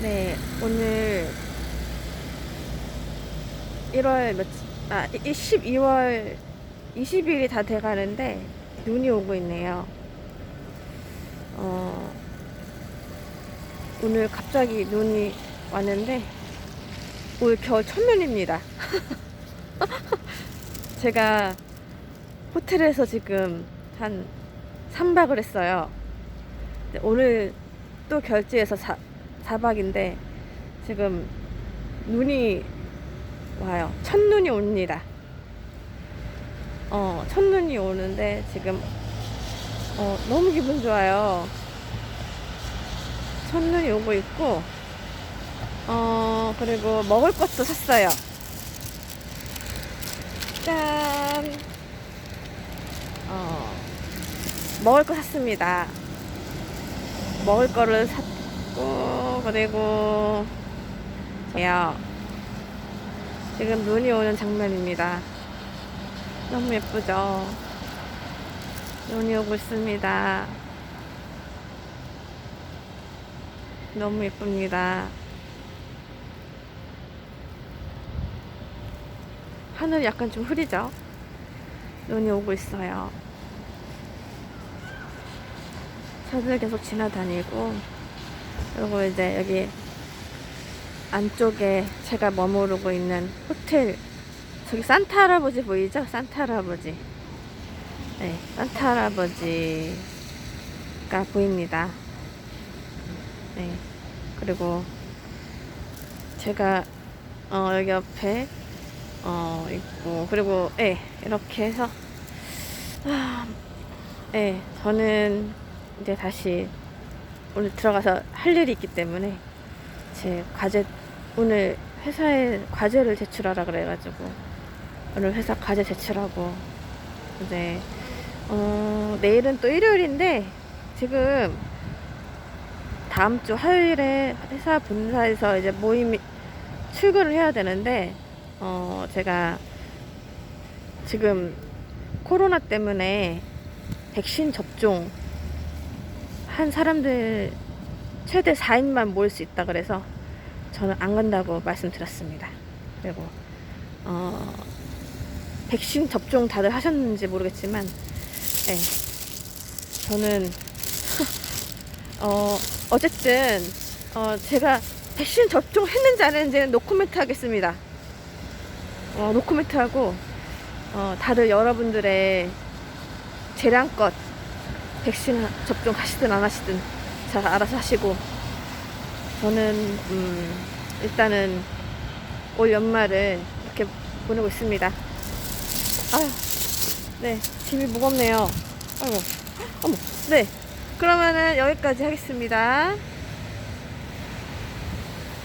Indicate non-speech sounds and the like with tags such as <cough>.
네, 오늘 1월 며칠, 아, 12월 20일이 다 돼가는데 눈이 오고 있네요. 어, 오늘 갑자기 눈이 왔는데 올 겨울 첫눈입니다. <laughs> 제가 호텔에서 지금 한 3박을 했어요. 오늘 또 결제해서 4, 4박인데 지금 눈이 와요. 첫눈이 옵니다. 어, 첫눈이 오는데 지금 어, 너무 기분 좋아요. 첫눈이 오고 있고 어, 그리고 먹을 것도 샀어요. 짠! 어, 먹을 거 샀습니다. 먹을 거를 샀 고, 그리고, 저요. 지금 눈이 오는 장면입니다. 너무 예쁘죠? 눈이 오고 있습니다. 너무 예쁩니다. 하늘 약간 좀 흐리죠? 눈이 오고 있어요. 차들 계속 지나다니고, 그리고 이제 여기 안쪽에 제가 머무르고 있는 호텔, 저기 산타 할아버지 보이죠? 산타 할아버지. 네, 산타 할아버지가 보입니다. 네, 그리고 제가 어, 여기 옆에 어, 있고, 그리고, 예, 이렇게 해서, 아, 예, 저는 이제 다시 오늘 들어가서 할 일이 있기 때문에 제 과제, 오늘 회사에 과제를 제출하라 그래가지고, 오늘 회사 과제 제출하고, 이제, 어, 내일은 또 일요일인데, 지금 다음 주 화요일에 회사 본사에서 이제 모임이, 출근을 해야 되는데, 어, 제가 지금 코로나 때문에 백신 접종 한 사람들 최대 4인만 모일 수 있다 그래서 저는 안 간다고 말씀드렸습니다. 그리고 어, 백신 접종 다들 하셨는지 모르겠지만, 예, 저는 <laughs> 어, 어쨌든 어, 제가 백신 접종했는지 안 했는지는 노코멘트 하겠습니다. 어, 노코멘트 하고 어, 다들 여러분들의 재량껏 백신 접종 하시든 안 하시든 잘 알아서 하시고 저는 음, 일단은 올 연말을 이렇게 보내고 있습니다. 아유, 네, 짐이 무겁네요. 아이고, 어머, 네. 그러면은 여기까지 하겠습니다.